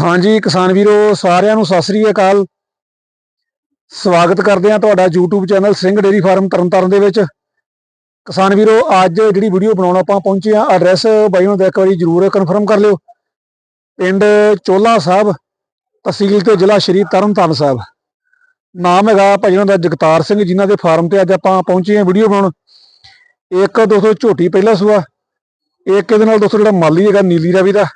ਹਾਂਜੀ, ਕਿਸਾਨ ਵੀਰੋ, ਸਾਰਿਆਂ ਨੂੰ ਸਤਿ ਸ੍ਰੀ ਅਕਾਲ। ਸਵਾਗਤ ਕਰਦੇ ਹਾਂ ਤੁਹਾਡਾ YouTube channel Singh dairy farm Tarn Taran ਦੇ ਵਿੱਚ। ਕਿਸਾਨ ਵੀਰੋ, ਅੱਜ ਜਿਹੜੀ ਵੀਡੀਓ ਬਣਾਉਣ ਆਪਾਂ ਪਹੁੰਚੇ ਆ ਐਡਰੈਸ ਬਾਈ ਨੂੰ ਇੱਕ ਵਾਰੀ ਜਰੂਰ ਕਨਫਰਮ ਕਰ ਲਿਓ। ਪਿੰਡ ਚੋਲਾ ਸਾਹਿਬ, ਤਹਿਸੀਲ ਤੇ ਜ਼ਿਲ੍ਹਾ ਸ਼੍ਰੀ ਤਰਨਤਾਰਨ ਸਾਹਿਬ। ਨਾਮ ਹੈਗਾ ਭਾਈ ਉਹਨਾਂ ਦਾ ਜਗਤਾਰ ਸਿੰਘ, ਜਿਨ੍ਹਾਂ ਦੇ ਫਾਰਮ ਤੇ ਅੱਜ ਆਪਾਂ ਪਹੁੰਚੇ ਆ ਵੀਡੀਓ ਬਣਾਉਣ। ਇੱਕ ਦੋਸਤੋ ਝੋਟੀ ਪਹਿਲਾ ਸੂਆ, ਇੱਕ ਇਹਦੇ ਨਾਲ ਦੋਸਤੋ ਜਿਹੜਾ ਮਾਲੀ ਹੈਗਾ ਨੀਲੀ ਰਵੀ ਦਾ।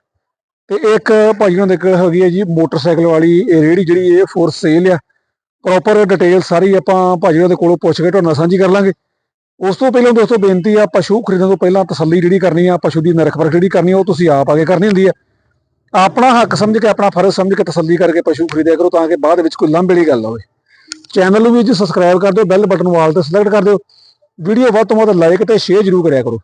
ਤੇ ਇੱਕ ਭਾਜੀ ਉਹਨਾਂ ਦੇ ਇੱਕ ਹੈਗੀ ਹੈ ਜੀ ਮੋਟਰਸਾਈਕਲ ਵਾਲੀ, ਇਹ ਰੇੜੀ ਜਿਹੜੀ ਇਹ ਫੋਰ ਸੇਲ ਆ। ਪ੍ਰੋਪਰ ਡਿਟੇਲ ਸਾਰੀ ਆਪਾਂ ਭਾਜੀ ਉਹਨਾਂ ਦੇ ਕੋਲੋਂ ਪੁੱਛ ਕੇ ਤੁਹਾਡੇ ਨਾਲ ਸਾਂਝੀ ਕਰ ਲਾਂਗੇ। ਉਸ ਤੋਂ ਪਹਿਲਾਂ ਦੋਸਤੋ ਬੇਨਤੀ ਆ, ਪਸ਼ੂ ਖਰੀਦਣ ਤੋਂ ਪਹਿਲਾਂ ਤਸੱਲੀ ਜਿਹੜੀ ਕਰਨੀ ਆ, ਪਸ਼ੂ ਦੀ ਨਰਖ ਪਰਖ ਜਿਹੜੀ ਕਰਨੀ ਆ, ਉਹ ਤੁਸੀਂ ਆਪ ਆਗੇ ਕਰਨੀ ਹੁੰਦੀ ਆ। ਆਪਣਾ ਹੱਕ ਸਮਝ ਕੇ, ਆਪਣਾ ਫਰਜ਼ ਸਮਝ ਕੇ ਤਸੱਲੀ ਕਰਕੇ ਪਸ਼ੂ ਖਰੀਦਿਆ ਕਰੋ ਤਾਂ ਕਿ ਬਾਅਦ ਵਿੱਚ ਕੋਈ ਲੰਬੇ ਵਾਲੀ ਗੱਲ ਨਾ ਹੋਵੇ। ਚੈਨਲ ਨੂੰ ਵੀ ਜੀ ਸਬਸਕ੍ਰਾਈਬ ਕਰ ਦਿਓ ਬੈਲ ਬਟਨ ਵਾਲ ਤੇ ਸਿਲੈਕਟ ਕਰ ਦਿਓ। ਵੀਡੀਓ ਵੱਧ ਤੋਂ ਵੱਧ ਲਾਈਕ ਤੇ ਸ਼ੇਅਰ ਜ਼ਰੂਰ ਕਰਿਆ ਕਰੋ।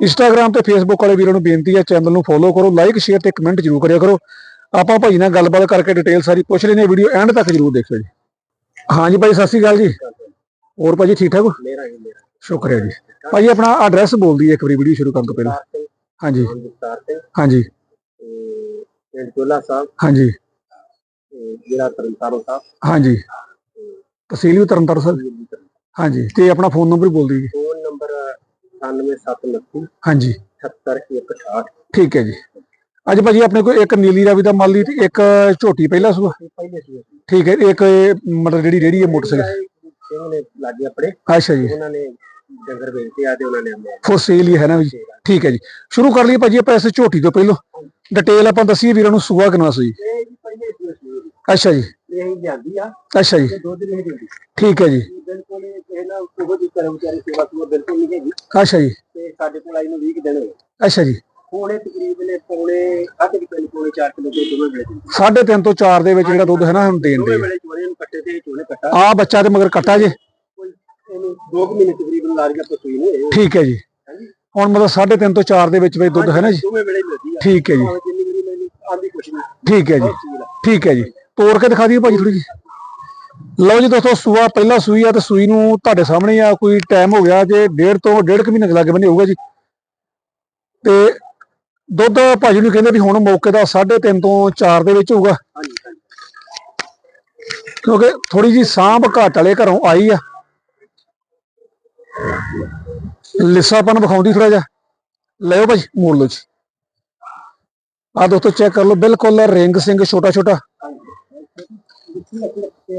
ਇੰਸਟਾਗ੍ਰam ਤੇ ਫੇਸਬੁੱਕ ਵਾਲੇ ਵੀਰਾਂ ਨੂੰ ਬੇਨਤੀ ਹੈ ਚੈਨਲ ਨੂੰ ਫੋਲੋ ਕਰੋ ਲਾਈਕ ਸ਼ੇਅਰ ਤੇ ਕਮੈਂਟ ਜ਼ਰੂਰ ਕਰਿਆ ਕਰੋ। ਆਪਾਂ ਭਾਈ ਨਾਲ ਗੱਲਬਾਤ ਕਰਕੇ ਡਿਟੇਲ ਸਾਰੀ ਪੁੱਛ ਲੈਨੇ ਵੀਡੀਓ ਐਂਡ ਤੱਕ ਜ਼ਰੂਰ ਦੇਖਿਓ ਜੀ। ਹਾਂਜੀ ਭਾਈ ਸਤਿ ਸ਼੍ਰੀ ਅਕਾਲ ਜੀ। ਹੋਰ ਭਾਜੀ ਠੀਕ ਠਾਕ ਹੋ? ਮੇਰਾ ਹੀ ਮੇਰਾ। ਸ਼ੁਕਰ ਹੈ ਜੀ। ਭਾਜੀ ਆਪਣਾ ਐਡਰੈਸ ਬੋਲ ਦਈਏ ਇੱਕ ਵਾਰੀ ਵੀਡੀਓ ਸ਼ੁਰੂ ਕਰਨ ਤੋਂ ਪਹਿਲਾਂ। ਹਾਂਜੀ। ਹਾਂਜੀ ਪਿੰਡ ਚੋਲਾ ਸਾਹਿਬ। ਹਾਂਜੀ। ਜ਼ਿਲ੍ਹਾ ਤਰਨਤਾਰਨ ਸਾਹਿਬ। ਹਾਂਜੀ। ਤਹਿਸੀਲ ਵੀ ਤਰਨਤਾਰਨ ਸਾਹਿਬ। ਹਾਂਜੀ। ਤੇ ਆਪਣਾ ਫੋਨ ਨੰਬਰ ਬੋਲ ਦਈਏ ਫੋਨ ਨੰਬਰ 9779 ਹਾਂਜੀ 78168 ਠੀਕ ਹੈ ਜੀ। ਅੱਜ ਭਾਜੀ ਆਪਣੇ ਕੋਲ ਇੱਕ ਨੀਲੀ ਰਾਵੀ ਦਾ ਮਾਲੀ ਤੇ ਇੱਕ ਝੋਟੀ ਪਹਿਲਾ ਸੂਆ। ਪਹਿਲੇ ਠੀਕ ਹੈ ਇੱਕ ਇਹ ਮਤਲਬ ਜਿਹੜੀ ਰੇੜੀ ਹੈ ਮੋਟਰਸਾਈਕਲ। ਸਿੰਘ ਨੇ ਲਾਗੇ ਆਪਣੇ। ਅੱਛਾ ਜੀ। ਉਹਨਾਂ ਨੇ ਡੰਗਰ ਵੇਚਦੇ ਆ ਤੇ ਉਹਨਾਂ ਨੇ ਆਂਦੇ ਫੋਰ ਸੇਲ ਹੀ ਹੈ ਨਾ ਜੀ। ਠੀਕ ਹੈ ਜੀ। ਸ਼ੁਰੂ ਕਰ ਲਈਏ ਭਾਜੀ ਆਪਾਂ ਇਸ ਝੋਟੀ ਤੋਂ ਪਹਿਲਾਂ। ਡਿਟੇਲ ਆਪਾਂ ਦਸੀਏ ਵੀਰਾਂ ਨੂੰ ਸੂਆ ਕਿੰਨਾ ਸੀ। ਅੱਛਾ ਜੀ। ਇਹ ਜਾਂਦੀ ਆ। ਅੱਛਾ ਜੀ। ਦੁੱਧ ਨਹੀਂ ਦਿੰਦੀ। ਠੀਕ ਹੈ ਜੀ। ਇਹ ਬਿਲਕੁਲ ਇਹ ਕਿਸੇ ਨਾਲ ਕੋਈ ਵੀ ਕਰਮਚਾਰੀ ਸੇਵਾ ਤੋਂ ਬਿਲਕੁਲ ਨਹੀਂ ਹੈਗੀ। ਅੱਛਾ ਜੀ। ਤੇ ਸਾਡੇ ਕੋਲ ਆਈ ਨੂੰ 20 ਕੁ ਦਿਨ ਹੋਏ। ਅੱਛਾ ਜੀ। ਪੌਣੇ ਤਕਰੀਬਨ ਪੌਣੇ ਅੱਧ ਕਿ ਪੌਣੇ 4 ਕਿਲੋ ਦੁੱਧ ਦੋਵੇਂ ਵੇਲੇ ਦਿੰਦੀ ਸਾਢੇ ਤਿੰਨ ਤੋਂ 4 ਦੇ ਵਿੱਚ ਜਿਹੜਾ ਦੁੱਧ ਹੈ ਨਾ ਹੁਣ ਦੇਣ ਦੋਵੇਂ ਦੇ। ਵੇਲੇ ਚੋਣੇ ਨੂੰ ਕੱਟੇ ਤੇ ਚੋਣੇ ਕੱਟਾ। ਆ ਬੱਚਾ ਤੇ ਮਗਰ ਕੱਟਾ ਜੇ। ਕੋਈ ਇਹਨੂੰ 2 ਮਹੀਨੇ ਤਕਰੀਬਨ ਲਾ ਰਿਹਾ ਪਸੂਈ ਨੇ ਇਹ ਠੀਕ ਹੈ ਜੀ। ਹੁਣ ਮਤਲਬ ਸਾਢੇ ਤਿੰਨ ਤੋਂ 4 ਦੇ ਵਿੱਚ ਵਿੱਚ ਦੁੱਧ ਹੈ ਨਾ ਜੀ। ਦੋਵੇਂ ਵੇਲੇ ਮਿਲਦੀ ਆ। ਠੀਕ ਹੈ ਜੀ। ਆਂਦੀ ਕੁਛ ਨਹੀਂ। ਠੀਕ ਹੈ ਜੀ। ਠੀਕ ਹੈ ਜੀ। ਤੋੜ ਕੇ ਦਿਖਾ ਦਿਓ ਭਾਜੀ ਥੋੜੀ ਜੀ ਲਓ ਜੀ ਦੋਸਤੋ ਸੂਆ ਪਹਿਲਾ ਸੂਈ ਆ ਤੇ ਸੂਈ ਨੂੰ ਤੁਹਾਡੇ ਸਾਹਮਣੇ ਆ ਕੋਈ ਟਾਈਮ ਹੋ ਗਿਆ ਜੇ ਡੇਢ ਤੋਂ ਡੇਢ ਕੁ ਮਹੀਨੇ ਦੇ ਲਾਗੇ ਬੰਨੇ ਹੋਊਗਾ ਜੀ। ਤੇ ਦੁੱਧ ਭਾਜੀ ਨੂੰ ਕਹਿੰਦੇ ਵੀ ਹੁਣ ਮੌਕੇ ਦਾ 3.5 ਤੋਂ 4 ਦੇ ਵਿੱਚ ਹੋਊਗਾ। ਕਿਉਂਕਿ ਥੋੜੀ ਜੀ ਸਾਂਭ ਘਾਟ ਵਾਲੇ ਘਰੋਂ ਆਈ ਆ। ਲਿਸਾਪਨ ਵਿਖਾਉਂਦੀ ਥੋੜਾ ਜਿਹਾ। ਲਿਓ ਭਾਜੀ ਮੋੜ ਲਓ ਜੀ। ਆ ਦੋਸਤੋ ਚੈੱਕ ਕਰ ਲਓ ਬਿਲਕੁਲ ਰਿੰਗ ਸਿੰਘ ਛੋਟਾ ਛੋਟਾ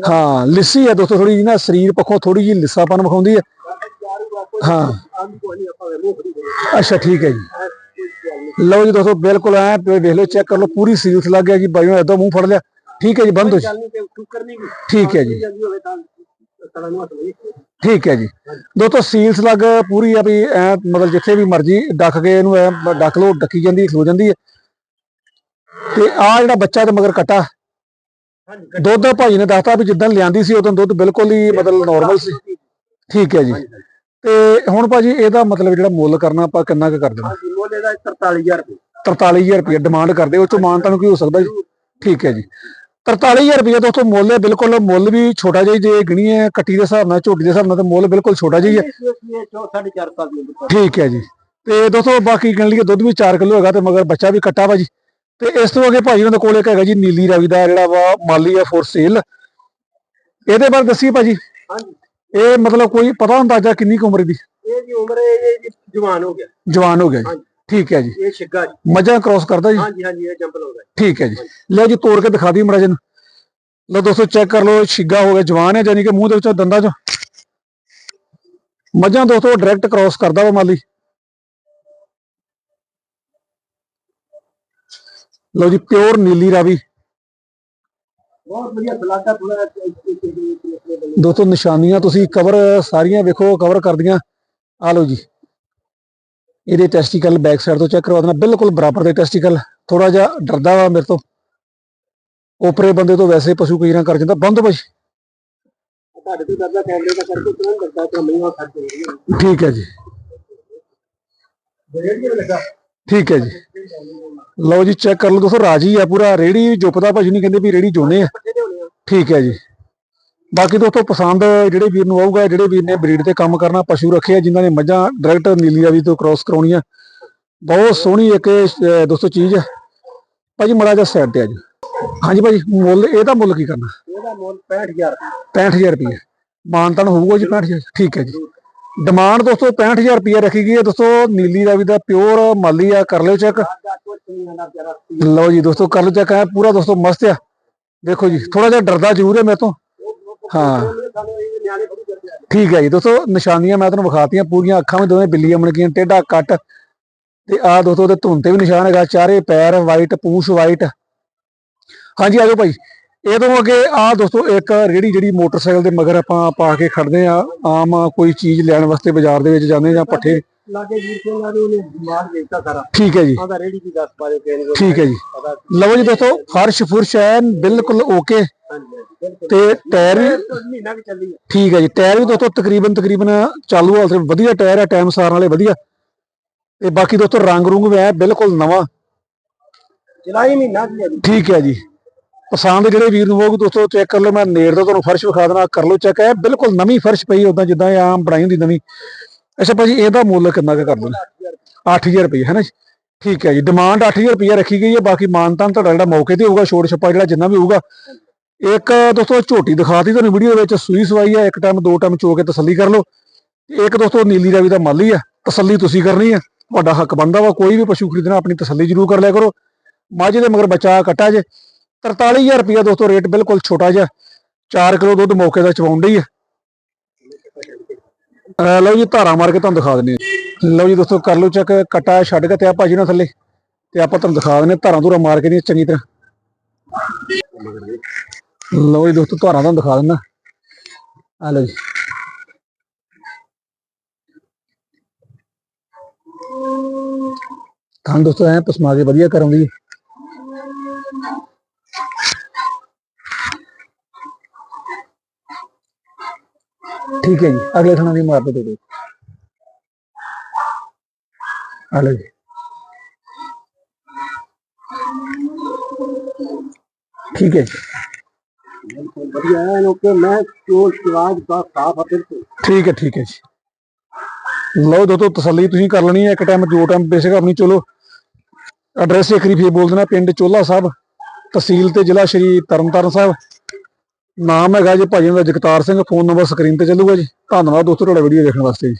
ਹਾਂ, ਲਿੱਸੀ ਆ ਦੋਸਤੋ ਥੋੜੀ ਜੀ ਨਾ ਸਰੀਰ ਪੱਖੋਂ ਥੋੜੀ ਜੀ ਲਿੱਸਾਪਨ ਵਿਖਾਉਂਦੀ ਆ ਹਾਂ। ਅੱਛਾ, ਠੀਕ ਹੈ ਜੀ। ਲਓ ਜੀ ਦੋਸਤੋ, ਬਿਲਕੁਲ ਐ ਵੇਖ ਲਓ, ਚੈੱਕ ਕਰ ਲਓ, ਪੂਰੀ ਸੀਲਸ ਲੱਗ ਗਿਆ ਜੀ। ਬਾਈਓ ਏਦਾਂ ਮੂੰਹ ਫੜ ਲਿਆ। ਠੀਕ ਹੈ ਜੀ, ਬੰਦ ਹੋ ਜੀ। ਠੀਕ ਹੈ ਜੀ। ਠੀਕ ਹੈ ਜੀ। ਦੋਸਤੋ, ਸੀਲਸ ਲੱਗ ਪੂਰੀ ਆ ਵੀ ਐ, ਮਤਲਬ ਜਿੱਥੇ ਵੀ ਮਰਜ਼ੀ ਡੱਕ ਕੇ ਇਹਨੂੰ ਐ ਡੱਕ ਲਓ, ਡੱਕੀ ਜਾਂਦੀ, ਖਲੋ ਜਾਂਦੀ ਹੈ। ਤੇ ਆ ਜਿਹੜਾ ਬੱਚਾ ਤੇ ਮਗਰ ਕੱਟਾ ਦੁੱਧ ਭਾਜੀ ਨੇ ਦੱਸਤਾ ਵੀ ਜਿੱਦਾਂ ਲਿਆਂਦੀ ਸੀ ਉਦੋਂ ਦੁੱਧ ਬਿਲਕੁਲ ਹੀ ਮਤਲਬ ਨਾਰਮਲ ਸੀ। ਠੀਕ ਹੈ ਜੀ। ਤੇ ਹੁਣ ਭਾਜੀ ਇਹਦਾ ਮਤਲਬ ਜਿਹੜਾ ਮੁੱਲ ਕਰਨਾ ਆਪਾਂ ਕਿੰਨਾ ਕੁ ਕਰ ਦੇਣਾ? ਮੋਲੇ ਦਾ 43000 ਰੁਪਏ। 43000 ਰੁਪਏ ਡਿਮਾਂਡ ਕਰਦੇ ਉਹ ਚੋਂ ਮਾਨਤਾ ਨੂੰ ਕੀ ਹੋ ਸਕਦਾ ਜੀ? ਠੀਕ ਹੈ ਜੀ। 43000 ਰੁਪਏ ਦੋਸਤੋ ਮੁੱਲ ਹੈ ਬਿਲਕੁਲ ਮੁੱਲ ਵੀ ਛੋਟਾ ਜਿਹਾ ਜੇ ਗਣੀਏ ਕੱਟੀ ਦੇ ਹਿਸਾਬ ਨਾਲ ਝੋਟੀ ਦੇ ਹਿਸਾਬ ਨਾਲ ਤਾਂ ਮੁੱਲ ਬਿਲਕੁਲ ਛੋਟਾ ਜਿਹਾ ਹੀ ਹੈ। ਇਹ 4.5 ਸਾਲ ਦੀ ਉਮਰ। ਠੀਕ ਹੈ ਜੀ। ਤੇ ਦੋਸਤੋ ਬਾਕੀ ਗਿਣ ਲਈਏ ਦੁੱਧ ਵੀ 4 ਕਿਲੋ ਹੈਗਾ ਤੇ ਮਗਰ ਬੱਚਾ ਵੀ ਕੱਟਾ ਵਾ ਜੀ। ਤੇ ਇਸ ਤੋਂ ਅੱਗੇ ਭਾਜੀ ਉਹਨਾਂ ਦੇ ਕੋਲ ਇੱਕ ਹੈਗਾ ਜੀ ਨੀਲੀ ਰਾਵੀ ਦਾ ਜਿਹੜਾ ਵਾ ਮਾਲੀ ਆ ਫੋਰ ਸੇਲ ਇਹਦੇ ਬਾਰੇ ਦੱਸੀਏ ਭਾਜੀ? ਹਾਂਜੀ। ਇਹ ਮਤਲਬ ਕੋਈ ਪਤਾ ਅੰਦਾਜ਼ਾ ਕਿੰਨੀ ਕੁ ਉਮਰ ਦੀ? ਇਹ ਜੀ ਉਮਰ ਇਹ ਜੀ ਜਵਾਨ ਹੋ ਗਿਆ। ਜਵਾਨ ਹੋ ਗਿਆ ਜੀ। ਹਾਂਜੀ। ਠੀਕ ਹੈ ਜੀ। ਇਹ ਛਿੱਗਾ ਜੀ। ਮੱਝਾਂ ਕ੍ਰੋਸ ਕਰਦਾ ਜੀ? ਹਾਂਜੀ ਹਾਂਜੀ ਇਹ ਜੰਪਲ ਹੋ ਗਿਆ ਠੀਕ ਹੈ ਜੀ। ਲਓ ਜੀ ਤੋੜ ਕੇ ਦਿਖਾ ਦਿਓ ਮਰਾਜਨ ਲਓ ਦੋਸਤੋ ਚੈੱਕ ਕਰ ਲਓ ਛਿੱਗਾ ਹੋ ਗਿਆ ਜਵਾਨ ਹੈ ਯਾਨੀ ਕਿ ਮੂੰਹ ਦੇ ਵਿੱਚੋਂ ਦੰਦਾਂ ਚੋਂ। ਮੱਝਾਂ ਦੋਸਤੋ ਡਾਇਰੈਕਟ ਕ੍ਰੋਸ ਕਰਦਾ ਵਾ ਮਾਲੀ। ਲਓ ਜੀ ਪਿਓਰ ਨੀਲੀ ਰਾਵੀ ਬਹੁਤ ਵਧੀਆ ਬਲਾਗਾ ਥੋੜਾ ਦੋਸਤੋ ਨਿਸ਼ਾਨੀਆਂ ਤੁਸੀਂ ਕਵਰ ਸਾਰੀਆਂ ਵੇਖੋ ਕਵਰ ਕਰਦੀਆਂ ਆ ਲਓ ਜੀ ਇਹਦੇ ਟੈਸਟੀਕਲ ਬੈਕ ਸਾਈਡ ਤੋਂ ਚੈੱਕ ਕਰਵਾ ਦੇਣਾ ਬਿਲਕੁਲ ਬਰਾਬਰ ਦੇ ਟੈਸਟੀਕਲ ਥੋੜਾ ਜਿਹਾ ਡਰਦਾ ਵਾ ਮੇਰੇ ਤੋਂ ਓਪਰੇ ਬੰਦੇ ਤੋਂ ਵੈਸੇ ਪਸ਼ੂ ਕਈ ਨਾ ਕਰ ਜਾਂਦਾ ਬੰਦ ਭਾਜੀ ਤੁਹਾਡੇ ਤੋਂ ਦਰਦਾ ਕੈਮਰੇ ਦਾ ਕਰਕੇ ਤੁਰੰਤ ਕਰਦਾ ਤਾਂ ਮੈਂ ਹੋ ਰਹੀ ਠੀਕ ਹੈ ਜੀ ਰੇਡੀਓ ਲੱਗਾ ਠੀਕ ਹੈ ਜੀ। ਲਓ ਜੀ ਚੈੱਕ ਕਰ ਲਓ ਦੋਸਤੋ ਰਾਜੀ ਆ ਪੂਰਾ। ਰੇੜੀ ਜੁਪਦਾ ਭਾਜੀ ਨਹੀਂ ਕਹਿੰਦੇ ਵੀ ਰੇੜੀ ਜੋਨੇ ਆ। ਠੀਕ ਹੈ ਜੀ। ਬਾਕੀ ਦੋਸਤੋ ਪਸੰਦ ਜਿਹੜੇ ਵੀਰ ਨੂੰ ਆਊਗਾ ਜਿਹੜੇ ਵੀਰ ਨੇ ਬਰੀਡ ਤੇ ਕੰਮ ਕਰਨਾ ਪਸ਼ੂ ਰੱਖੇ ਆ ਜਿਨ੍ਹਾਂ ਨੇ ਮੱਝਾਂ ਡਾਇਰੈਕਟ ਨੀਲੀ ਰਾਵੀ ਤੋਂ ਕ੍ਰਾਸ ਕਰਾਉਣੀਆਂ। ਬਹੁਤ ਸੋਹਣੀ ਇੱਕ ਦੋਸਤੋ ਚੀਜ਼ ਹੈ ਭਾਜੀ ਮੜਾ ਜਿਹਾ ਸਾਈਡ ਤੇ ਆ ਜੀ। ਹਾਂਜੀ ਭਾਜੀ ਮੁੱਲ ਇਹਦਾ ਮੁੱਲ ਕੀ ਕਰਨਾ? ਇਹਦਾ ਮੁੱਲ 65000 65000 ਰੁਪਏ ਮਾਨਤਨ ਹੋਊਗਾ ਜੀ 65000 ਠੀਕ ਹੈ ਜੀ। ਡਿਮਾਂਡ ਦੋਸਤੋ 65000 ਰੁਪਏ ਰੱਖੀ ਗਈ ਹੈ। ਦੋਸਤੋ, ਨੀਲੀ ਰਾਵੀ ਦਾ ਪਿਓਰ ਮਾਲੀ ਆ, ਕਰ ਲਿਓ ਚੈੱਕ ਲਓ ਜੀ ਦੋਸਤੋ, ਕਰ ਲਿਓ ਚੈੱਕ ਹੈ ਪੂਰਾ ਦੋਸਤੋ ਮਸਤ ਆ। ਦੇਖੋ ਜੀ ਥੋੜਾ ਜਿਹਾ ਡਰਦਾ ਜ਼ਰੂਰ ਹੈ ਮੇਰੇ ਤੋਂ। ਹਾਂ। ਠੀਕ ਹੈ ਜੀ ਦੋਸਤੋ, ਨਿਸ਼ਾਨੀਆਂ ਮੈਂ ਤੁਹਾਨੂੰ ਵਿਖਾਤੀਆਂ, ਪੂਰੀਆਂ ਅੱਖਾਂ ਵਿੱਚ ਦੋਵੇਂ ਬਿੱਲੀਆਂ ਮਣਕੀਆਂ, ਟੇਢਾ ਕੱਟ। ਤੇ ਆ ਦੋਸਤੋ, ਉਹਦੇ ਧੁੰਨ ਤੇ ਵੀ ਨਿਸ਼ਾਨ ਹੈਗਾ, ਚਾਰੇ ਪੈਰ ਵਾਈਟ ਪੂਛ ਵਾਈਟ ਹਾਂਜੀ ਆਜੋ ਭਾਈ। ਇਹ ਤੋਂ ਅੱਗੇ ਆ ਦੋਸਤੋ ਇੱਕ ਰੇੜੀ ਜਿਹੜੀ ਮੋਟਰਸਾਈਕਲ ਦੇ ਮਗਰ ਆਪਾਂ ਪਾ ਕੇ ਖੜਦੇ ਆ ਆਮ ਕੋਈ ਚੀਜ਼ ਲੈਣ ਵਾਸਤੇ ਬਾਜ਼ਾਰ ਦੇ ਵਿੱਚ ਜਾਂਦੇ ਜਾਂ ਪੱਠੇ। ਲਾਗੇ ਵੀਰ ਸਿੰਘ ਨਾਲ ਉਹਨੇ ਦਿਮਾਗ ਦੇਖਤਾ ਸਾਰਾ। ਠੀਕ ਹੈ ਜੀ। ਆਂਦਾ ਰੇੜੀ ਦੀ ਦੱਸ ਪਾਰੇ ਕਿਹਨੇ ਕੋਲ ਠੀਕ ਹੈ ਜੀ। ਲਓ ਜੀ ਦੋਸਤੋ ਫਰਸ਼ ਫੁਰਸ਼ ਐਨ ਬਿਲਕੁਲ ਓਕੇ ਤੇ ਟਾਇਰ ਵੀ ਮਹੀਨਾ ਵੀ ਚੱਲੀ ਹੈ ਠੀਕ ਹੈ ਜੀ ਟਾਇਰ ਵੀ ਦੋਸਤੋ ਤਕਰੀਬਨ ਤਕਰੀਬਨ ਚਾਲੂ ਹਾਲ ਤੇ ਵਧੀਆ ਟਾਇਰ ਹੈ ਟਾਈਮ ਸਾਰਨ ਵਾਲੇ ਵਧੀਆ। ਤੇ ਬਾਕੀ ਦੋਸਤੋ ਰੰਗ ਰੁੰਗ ਵੀ ਹੈ ਬਿਲਕੁਲ ਨਵਾਂ। ਚਲਾਈ ਮਹੀਨਾ ਦੀ ਹੈ ਜੀ। ਠੀਕ ਹੈ ਜੀ। ਪਸੰਦ ਜਿਹੜੇ ਵੀਰ ਨੂੰ ਹੋਊਗੀ ਦੋਸਤੋ ਚੈੱਕ ਕਰ ਲਓ, ਮੈਂ ਨੇੜ ਤੋਂ ਤੁਹਾਨੂੰ ਫਰਸ਼ ਵਿਖਾ ਦੇਣਾ ਕਰ ਲਓ ਚੈੱਕ ਹੈ ਬਿਲਕੁਲ ਨਵੀਂ ਫਰਸ਼ ਪਈ ਉਦਾਂ ਜਿੱਦਾਂ ਇਹ ਆਮ ਬਣਾਈ ਹੁੰਦੀ ਨਵੀਂ। ਅੱਛਾ ਭਾਜੀ, ਇਹਦਾ ਮੁੱਲ ਕਿੰਨਾ ਕੁ ਕਰ ਦੋ 8000 ਰੁਪਏ ਹੈ ਨਾ ਜੀ? ਠੀਕ ਹੈ ਜੀ ਡਿਮਾਂਡ 8000 ਰੁਪਏ ਰੱਖੀ ਗਈ ਹੈ, ਬਾਕੀ ਮਾਨਤਾਨ ਤੁਹਾਡਾ ਜਿਹੜਾ ਮੌਕੇ ਤੇ ਹੋਊਗਾ ਛੋੜ ਛੱਪਾ ਜਿਹੜਾ ਜਿੰਨਾ ਵੀ ਹੋਊਗਾ। ਇੱਕ ਦੋਸਤੋ, ਝੋਟੀ ਦਿਖਾਤੀ ਤੁਹਾਨੂੰ ਵੀਡੀਓ ਵਿੱਚ, ਸੂਈ ਸਵਾਈ ਹੈ, ਇੱਕ ਟਾਈਮ, ਦੋ ਟਾਈਮ ਚੋ ਕੇ ਤਸੱਲੀ ਕਰ ਲਓ। ਇੱਕ ਦੋਸਤੋ, ਨੀਲੀ ਰਾਵੀ ਦਾ ਮਾਲੀ ਆ ਤਸੱਲੀ ਤੁਸੀਂ ਕਰਨੀ ਹੈ, ਤੁਹਾਡਾ ਹੱਕ ਬਣਦਾ ਵਾ, ਕੋਈ ਵੀ ਪਸ਼ੂ ਖਰੀਦਣਾ, ਆਪਣੀ ਤਸੱਲੀ ਜ਼ਰੂਰ ਕਰ ਲਿਆ ਕਰੋ। ਮਾਝੇ ਦੇ ਮਗਰ ਬੱਚਾ ਕੱਟਾ ਜੇ। 43000 ਰੁਪਏ ਦੋਸਤੋ, ਰੇਟ ਬਿਲਕੁਲ ਛੋਟਾ ਜਿਹਾ 4 ਕਿਲੋ ਦੁੱਧ ਮੌਕੇ ਦਾ ਚਵਾਉਣ ਡਈ ਹੈ। ਲਓ ਜੀ, ਧਾਰਾ ਮਾਰ ਕੇ ਤੁਹਾਨੂੰ ਦਿਖਾ ਦਿੰਦੇ ਲਓ ਜੀ ਦੋਸਤੋ, ਕਰ ਲਓ ਚੈੱਕ, ਕਟਾ ਛੱਡ ਕੇ ਤੇ ਆ ਭਾਜੀ ਨਾਲ ਥੱਲੇ। ਤੇ ਆਪਾਂ ਤੁਹਾਨੂੰ ਦਿਖਾ ਦਿੰਦੇ ਹਾਂ, ਧਾਰਾਂ ਧੂਰਾ ਮਾਰ ਕੇ ਨਹੀਂ ਚੰਗੀ ਤਰ੍ਹਾਂ। ਲਓ ਜੀ ਦੋਸਤੋ, ਧਾਰਾਂ ਤੁਹਾਨੂੰ ਦਿਖਾ ਦਿੰਦਾ। ਆ ਲਓ ਜੀ। ਤਾਂ ਦੋਸਤੋ, ਐ ਪਸਮਾ ਕੇ ਵਧੀਆ ਕਰਾਉਂਦੀ ਹੈ। ਠੀਕ ਹੈ ਜੀ, ਅਗਲੇ ਥਾਣਾ ਦੀ ਮਾਰ ਦੇ ਦਿਓ ਆ ਜੀ। ਠੀਕ ਹੈ ਜੀ। ਬਿਲਕੁਲ ਵਧੀਆ ਹੈ ਇਹਨੂੰ ਕਿ ਮੈਂ ਚੋਲ ਸਵਾਦ ਠੀਕ ਹੈ ਠੀਕ ਹੈ ਜੀ। ਲਓ ਦੋਸਤੋ, ਤਸੱਲੀ ਤੁਸੀਂ ਕਰ ਲੈਣੀ ਹੈ, ਇੱਕ ਟਾਈਮ ਦੋ ਟਾਈਮ ਬੇਸ਼ੱਕ ਆਪਣੀ, ਚਲੋ। ਐਡਰੈਸ ਇੱਕ ਵਾਰੀ ਫੇਰ ਬੋਲ ਦੇਣਾ, ਪਿੰਡ ਚੋਲਾ ਸਾਹਿਬ, ਤਹਿਸੀਲ ਤੇ ਜ਼ਿਲ੍ਹਾ ਸ਼੍ਰੀ ਤਰਨਤਾਰਨ ਸਾਹਿਬ। ਨਾਮ ਹੈਗਾ ਜੀ ਭਾਜੀ ਦਾ Jagtar Singh phone number screen ਤੇ ਚੱਲੂਗਾ ਜੀ। ਧੰਨਵਾਦ ਦੋਸਤੋ, ਤੁਹਾਡਾ ਵੀਡੀਓ ਦੇਖਣ ਵਾਸਤੇ ਜੀ।